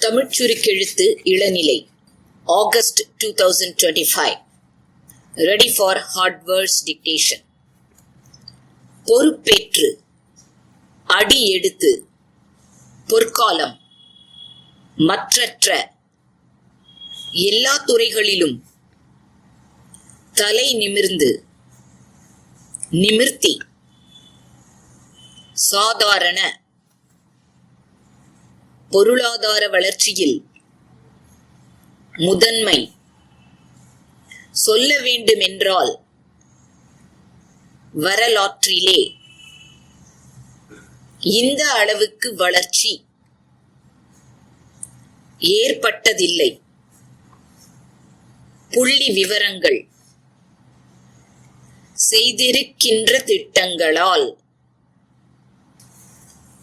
தமிழ்ச் சுருக்கெழுத்து இளநிலை. August two thousand twenty five ready for hardwares dictation பொறுப்பேற்று. அடி எடுத்து. பொற்காலம். மற்றற்ற. எல்லா துறைகளிலும். தலை நிமிர்ந்து. நிமிர்த்தி. சாதாரண. பொருளாதார வளர்ச்சியில் முதன்மை. சொல்ல வேண்டுமென்றால் வரலாற்றிலே இந்த அளவுக்கு வளர்ச்சி ஏற்பட்டதில்லை. புள்ளி விவரங்கள் செய்திருக்கின்ற திட்டங்களால்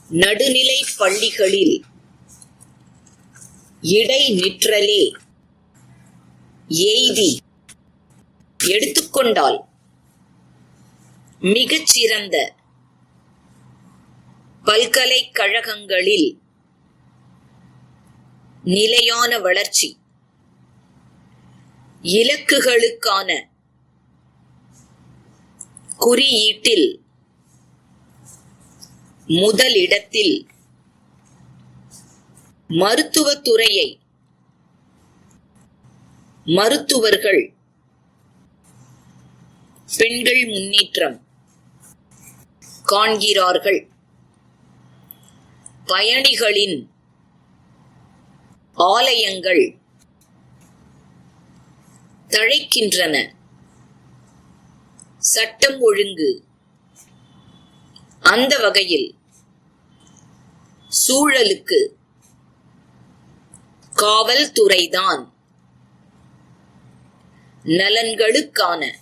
நடுநிலை பள்ளிகளில் இடை நிற்றலே. எய்தி. எடுத்துக்கொண்டால் மிகச்சிறந்த. பல்கலைக்கழகங்களில். நிலையான வளர்ச்சி. இலக்குகளுக்கான. குறியீட்டில். முதலிடத்தில். மருத்துவத்துறையை மருத்துவர்கள் பெண்கள் முன்னேற்றம் காண்கிறார்கள். பயணிகளின் ஆலயங்கள் தழைக்கின்றன. சட்டம் ஒழுங்கு அந்த வகையில் சூழலுக்கு காவல்துறைதான். நலன்களுக்கான.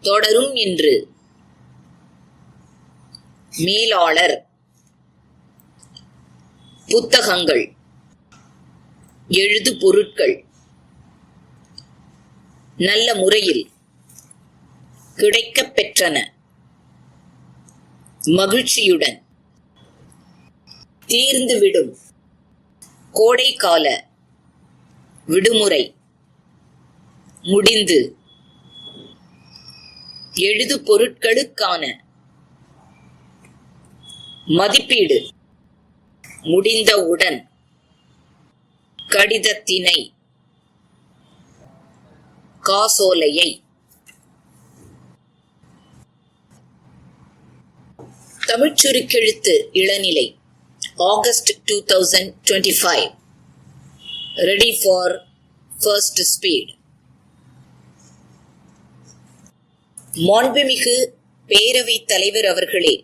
தொடரும் என்று மேலாளர். புத்தகங்கள். எழுது பொருட்கள். நல்ல முறையில் கிடைக்கப் பெற்றன. மகிழ்ச்சியுடன். தீர்ந்துவிடும். கோடைக்கால விடுமுறை முடிந்து எழுது பொருட்களுக்கான மதிப்பீடு முடிந்தவுடன் கடிதத்தினை காசோலையை தமிழ்ச் சுருக்கெழுத்து இளநிலை August two thousand twenty five ready for first speed மாண்புமிகு பேரவைத் தலைவர் அவர்களே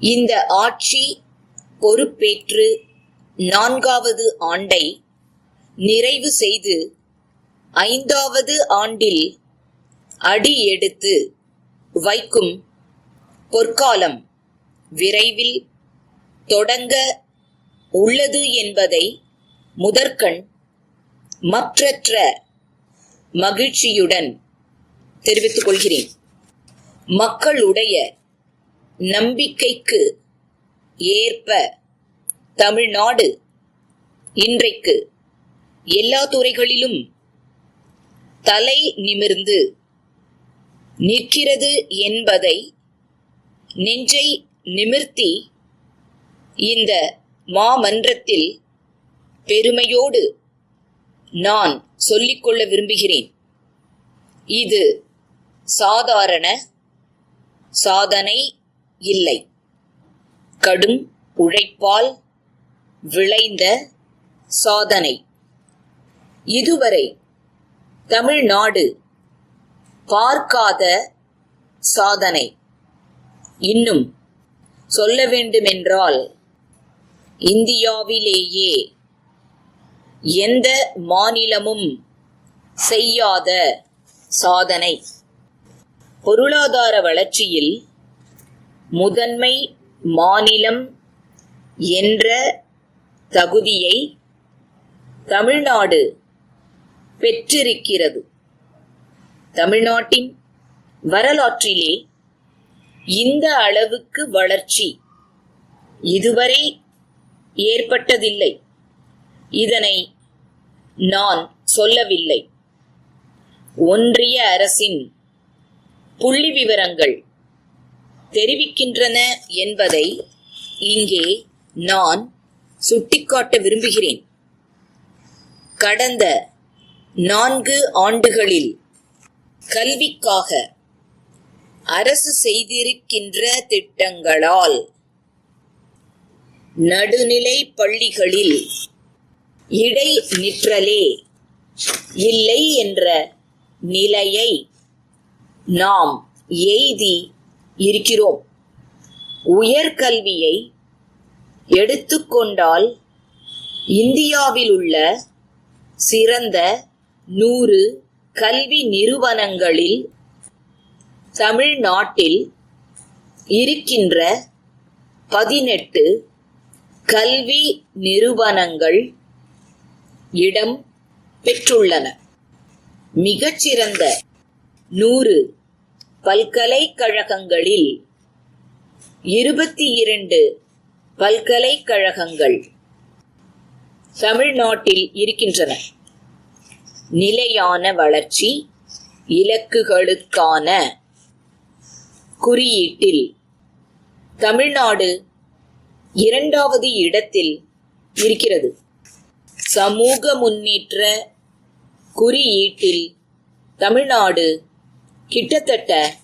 இந்த ஆட்சி பொறுப்பேற்று நான்காவது ஆண்டை நிறைவு செய்து ஐந்தாவது ஆண்டில் அடி எடுத்து வைக்கும் பொற்காலம் விரைவில் தொடங்க உள்ளது என்பதை முதற்கண் மற்றற்ற மகிழ்ச்சியுடன் தெரிவித்துக் கொள்கிறேன். மக்களுடைய நம்பிக்கைக்கு ஏற்ப தமிழ்நாடு இன்றைக்கு எல்லா துறைகளிலும் தலை நிமிர்ந்து நிற்கிறது என்பதை நெஞ்சை நிமிர்த்தி இந்த மாமன்றத்தில் பெருமையோடு நான் சொல்லிக்கொள்ள விரும்புகிறேன். இது சாதாரண சாதனை இல்லை. கடும் உழைப்பால் விளைந்த சாதனை. இதுவரை தமிழ்நாடு பார்க்காத சாதனை. இன்னும் சொல்ல வேண்டுமென்றால் இந்தியாவிலேயே எந்த மாநிலமும் செய்யாத சாதனை. பொருளாதார வளர்ச்சியில் முதன்மை மாநிலம் என்ற தகுதியை தமிழ்நாடு பெற்றிருக்கிறது. தமிழ்நாட்டின் வரலாற்றிலே இந்த அளவுக்கு வளர்ச்சி இதுவரை ஏற்பட்டதில்லை. இதனை நான் சொல்லவில்லை. ஒன்றிய அரசின் புள்ளி விவரங்கள் தெரிவிக்கின்றன என்பதை இங்கே நான் சுட்டிக்காட்ட விரும்புகிறேன். கடந்த நான்கு ஆண்டுகளில் கல்விக்காக அரசு செய்திருக்கின்ற திட்டங்களால் நடுநிலை பள்ளிகளில் இடை நிற்றலே. இல்லை என்ற நிலையை நாம் எய்தி இருக்கிறோம். உயர்கல்வியை எடுத்துக்கொண்டால் இந்தியாவில் உள்ள சிறந்த நூறு கல்வி நிறுவனங்களில் தமிழ்நாட்டில் இருக்கின்ற பதினெட்டு கல்வி நிறுவனங்கள் இடம் பெற்றுள்ளன. மிகச்சிறந்த நூறு பல்கலைக்கழகங்களில் இருபத்தி இரண்டு பல்கலைக்கழகங்கள் தமிழ்நாட்டில் இருக்கின்றன. நிலையான வளர்ச்சி இலக்குகளுக்கான குறியீட்டில் தமிழ்நாடு இரண்டாவது இடத்தில் இருக்கிறது. சமூக முன்னேற்ற குறியீட்டில் தமிழ்நாடு கிட்டத்தட்ட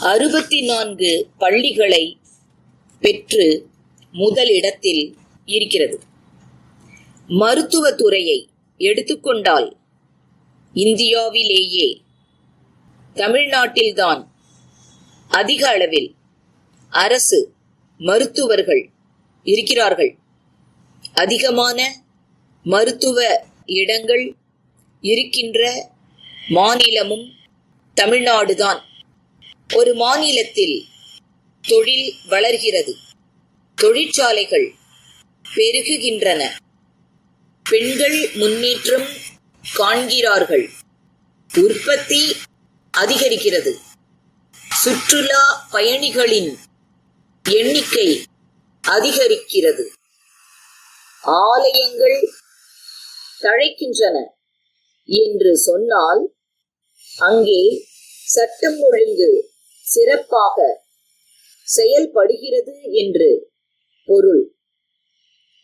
அறுபத்தி நான்கு பள்ளிகளை பெற்று முதலிடத்தில் இருக்கிறது. மருத்துவத்துறையை எடுத்துக்கொண்டால் இந்தியாவிலேயே தமிழ்நாட்டில்தான் அதிக அளவில் அரசு மருத்துவர்கள் இருக்கிறார்கள். அதிகமான மருத்துவ இடங்கள் இருக்கின்ற மாநிலமும் தமிழ்நாடுதான். ஒரு மாநிலத்தில் தொழில் வளர்கிறது. தொழிற்சாலைகள் பெருகுகின்றன. பெண்கள் முன்னேற்றம் காண்கிறார்கள். உற்பத்தி அதிகரிக்கிறது. சுற்றுலா பயணிகளின் எண்ணிக்கை அதிகரிக்கிறது. ஆலயங்கள் தழைக்கின்றன என்று சொன்னால் அங்கே சட்டம் ஒழுங்கு சிறப்பாக செயல்படுகிறது என்று பொருள்.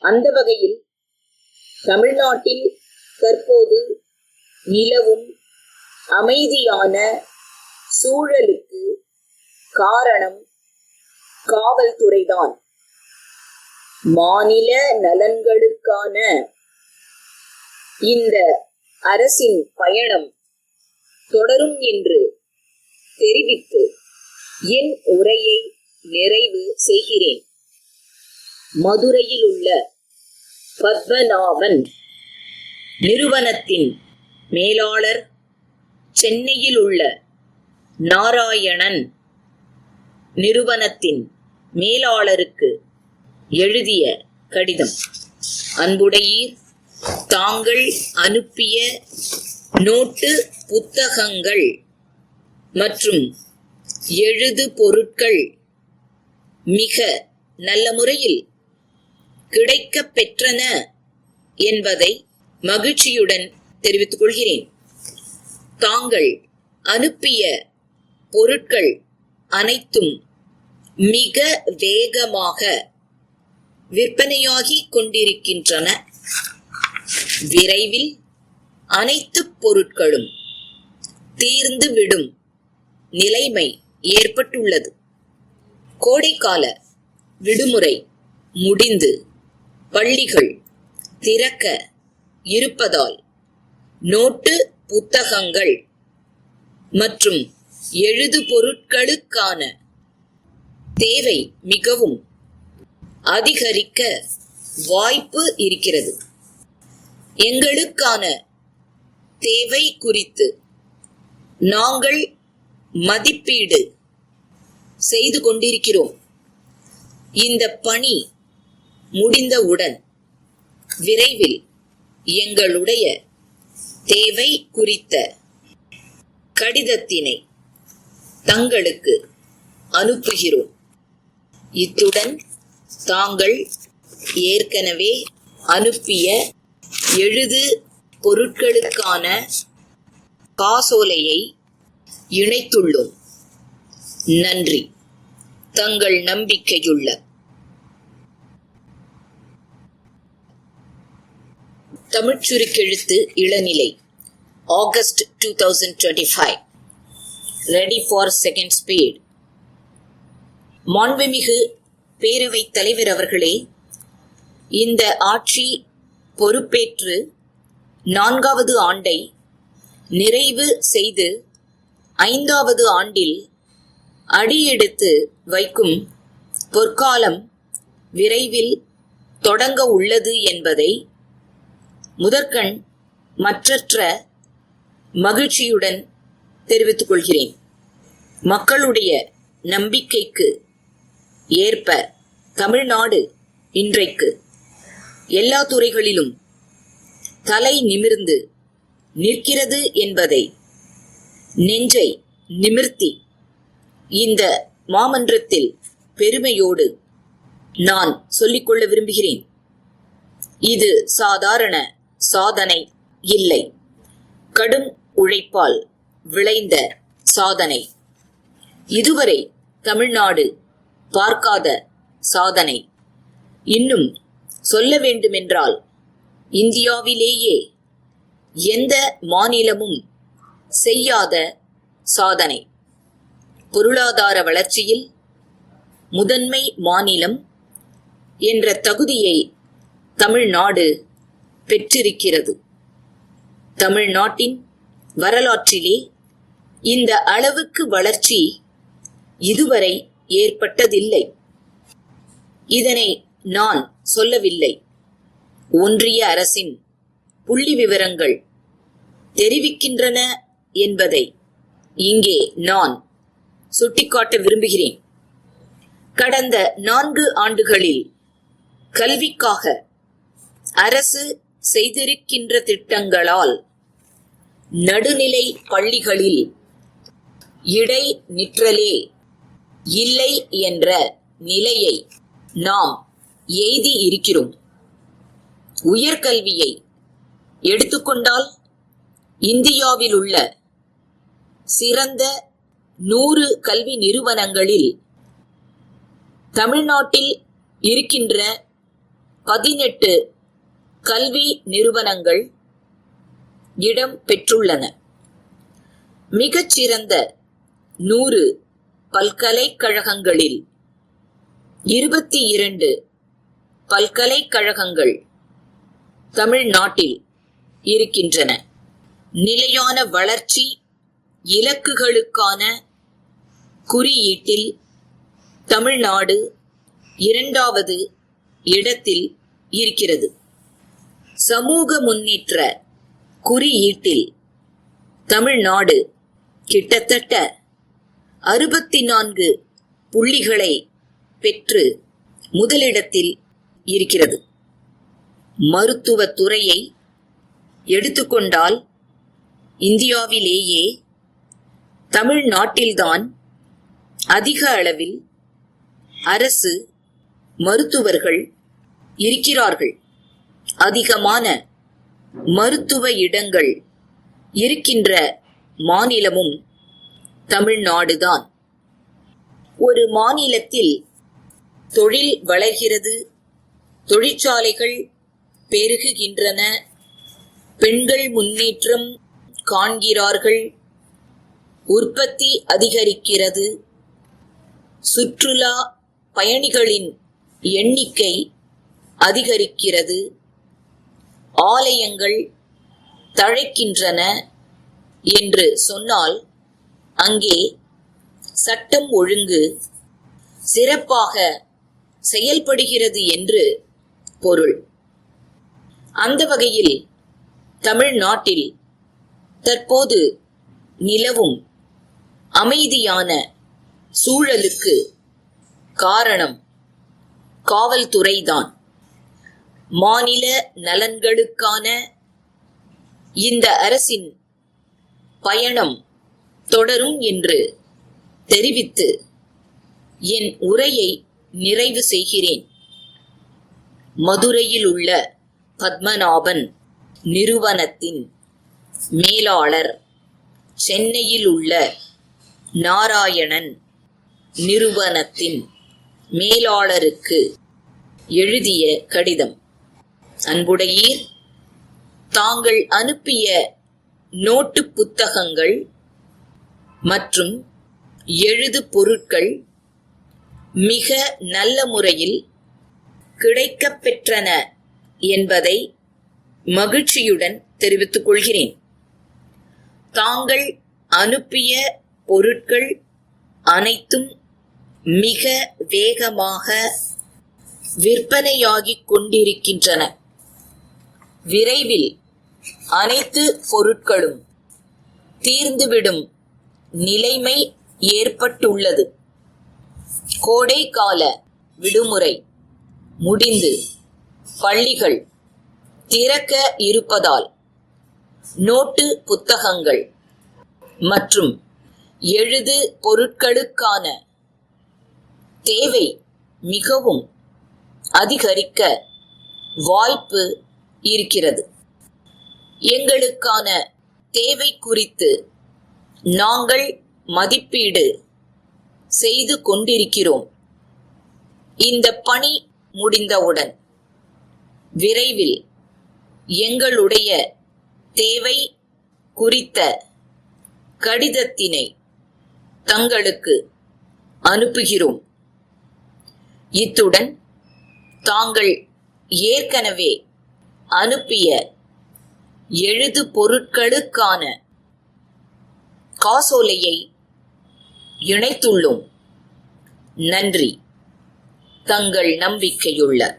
அந்த வகையில் தமிழ்நாட்டில் தற்போது நிலவும் அமைதியான சூழலுக்கு காரணம் காவல்துறைதான். மாநில நலன்களுக்கான இந்த அரசின் பயணம் தொடரும் என்று தெரிவித்து என் உரையை நிறைவு செய்கிறேன். மதுரையில் உள்ள பத்மநாபன் நிறுவனத்தின் மேலாளர் சென்னையில் உள்ள நாராயணன் நிறுவனத்தின் மேலாளருக்கு எழுதிய கடிதம். அன்புடையீர் தாங்கள் அனுப்பிய நோட்டு புத்தகங்கள் மற்றும் எழுது பொருட்கள் மிக நல்ல முறையில் கிடைக்கப் பெற்றன என்பதை மகிழ்ச்சியுடன் தெரிவித்துக் கொள்கிறேன். தாங்கள் அனுப்பிய பொருட்கள் அனைத்தும் மிக வேகமாக விற்பனையாகிக் கொண்டிருக்கின்றன. விரைவில் அனைத்து பொருட்களும் தீர்ந்து விடும் நிலைமை ஏற்பட்டுள்ளது. கோடைக்கால விடுமுறை முடிந்து பள்ளிகள் திறக்க இருப்பதால் நோட்டு புத்தகங்கள் மற்றும் எழுது பொருட்களுக்கான தேவை மிகவும் அதிகரிக்க வாய்ப்பு இருக்கிறது. எங்களுக்கான தேவை குறித்து நாங்கள் மதிப்பீடு செய்து கொண்டிருக்கிறோம். இந்த பணி முடிந்தவுடன் விரைவில் எங்களுடைய தேவை குறித்த கடிதத்தினை தங்களுக்கு அனுப்புகிறோம். இத்துடன் தாங்கள் ஏற்கனவே அனுப்பிய எழுது பொருட்களுக்கான காசோலையை இணைத்துள்ளோம். நன்றி. தங்கள் நம்பிக்கையுள்ள. தமிழ்ச் சுருக்கெழுத்து இளநிலை. August two thousand twenty five ready for second speed மாண்புமிகு பேரவைத் தலைவர் அவர்களே இந்த ஆட்சி பொறுப்பேற்று நான்காவது ஆண்டை நிறைவு செய்து ஐந்தாவது ஆண்டில் அடியெடுத்து வைக்கும் பொற்காலம் விரைவில் தொடங்க உள்ளது என்பதை முதற்கண் மற்றற்ற மகிழ்ச்சியுடன் தெரிவித்துக் கொள்கிறேன். மக்களுடைய நம்பிக்கைக்கு ஏற்ப தமிழ்நாடு இன்றைக்கு எல்லா துறைகளிலும் தலை நிமிர்ந்து நிற்கிறது என்பதை நெஞ்சை நிமிர்த்தி இந்த மாமன்றத்தில் பெருமையோடு நான் சொல்லிக்கொள்ள விரும்புகிறேன். இது சாதாரண சாதனை இல்லை. கடும் உழைப்பால் விளைந்த சாதனை. இதுவரை தமிழ்நாடு பார்க்காத சாதனை. இன்னும் சொல்ல வேண்டுமென்றால் இந்தியாவிலேயே எந்த மாநிலமும் செய்யாத சாதனை. பொருளாதார வளர்ச்சியில் முதன்மை மாநிலம் என்ற தகுதியை தமிழ்நாடு பெற்றிருக்கிறது. தமிழ்நாட்டின் வரலாற்றிலே இந்த அளவுக்கு வளர்ச்சி இதுவரை ஏற்பட்டதில்லை. இதனை நான் சொல்லவில்லை. ஒன்றிய அரசின் புள்ளி விவரங்கள் தெரிவிக்கின்றன என்பதை இங்கே நான் சுட்டிக்காட்ட விரும்புகிறேன். கடந்த நான்கு ஆண்டுகளில் கல்விக்காக அரசு செய்திருக்கின்ற திட்டங்களால் நடுநிலை பள்ளிகளில் இடை நிற்றலே இல்லை என்ற நிலையை நாம் எய்தி இருக்கிறோம். உயர்கல்வியை எடுத்துக்கொண்டால் இந்தியாவில் உள்ள சிறந்த நூறு கல்வி நிறுவனங்களில் தமிழ்நாட்டில் இருக்கின்ற பதினெட்டு கல்வி நிறுவனங்கள் இடம் பெற்றுள்ளன. மிகச்சிறந்த நூறு பல்கலைக்கழகங்களில். இருபத்தி இரண்டு பல்கலைக்கழகங்கள் தமிழ்நாட்டில் இருக்கின்றன. நிலையான வளர்ச்சி இலக்குகளுக்கான குறியீட்டில் தமிழ்நாடு இரண்டாவது இடத்தில் இருக்கிறது. சமூக முன்னேற்ற குறியீட்டில் தமிழ்நாடு கிட்டத்தட்ட அறுபத்தி நான்கு புள்ளிகளை பெற்று முதலிடத்தில் இருக்கிறது. மருத்துவ துறையை எடுத்துக்கொண்டால் இந்தியாவிலேயே தமிழ்நாட்டில்தான் அதிக அளவில் அரசு மருத்துவர்கள் இருக்கிறார்கள். அதிகமான மருத்துவ இடங்கள் இருக்கின்ற மாநிலமும் தமிழ்நாடுதான். ஒரு மாநிலத்தில் தொழில் வளர்கிறது தொழிற்சாலைகள் பெருகுகின்றன பெண்கள் முன்னேற்றம் காண்கிறார்கள் உற்பத்தி அதிகரிக்கிறது சுற்றுலா பயணிகளின் எண்ணிக்கை அதிகரிக்கிறது ஆலயங்கள் தழைக்கின்றன என்று சொன்னால் அங்கே சட்டம் ஒழுங்கு சிறப்பாக செயல்படுகிறது என்று பொருள். அந்த வகையில் தமிழ்நாட்டில் தற்போது நிலவும் அமைதியான சூழலுக்கு காரணம் காவல்துறைதான். மாநில நலன்களுக்கான இந்த அரசின் பயணம் தொடரும் என்று தெரிவித்து என் உரையை நிறைவு செய்கிறேன். மதுரையில் உள்ள பத்மநாபன் நிறுவனத்தின் மேலாளர் சென்னையில் உள்ள நாராயணன் நிறுவனத்தின் மேலாளருக்கு எழுதிய கடிதம். அன்புடையீர் தாங்கள் அனுப்பிய நோட்டு புத்தகங்கள் மற்றும் எழுது பொருட்கள் மிக நல்ல முறையில் கிடைக்கப்பெற்றன என்பதை மகிழ்ச்சியுடன் தெரிவித்துக் கொள்கிறேன். தாங்கள் அனுப்பிய பொருட்கள் அனைத்தும் மிக வேகமாக விற்பனையாகிக் கொண்டிருக்கின்றன. விரைவில் அனைத்து பொருட்களும் தீர்ந்துவிடும். நிலைமை ஏற்பட்டுள்ளது. கோடைக்கால விடுமுறை முடிந்து பள்ளிகள் திறக்க இருப்பதால் நோட்டு புத்தகங்கள் மற்றும் எழுது பொருட்களுக்கான தேவை மிகவும் அதிகரிக்க வாய்ப்பு இருக்கிறது. எங்களுக்கான தேவை குறித்து நாங்கள் மதிப்பீடு செய்து கொண்டிருக்கிறோம். இந்த பணி முடிந்தவுடன் விரைவில் எங்களுடைய தேவை குறித்த கடிதத்தினை தங்களுக்கு அனுப்புகிறோம். இத்துடன் தாங்கள் ஏற்கனவே அனுப்பிய எழுது பொருட்களுக்கான காசோலையை இணைத்துள்ளோம். நன்றி. தங்கள் நம்பிக்கையுள்ள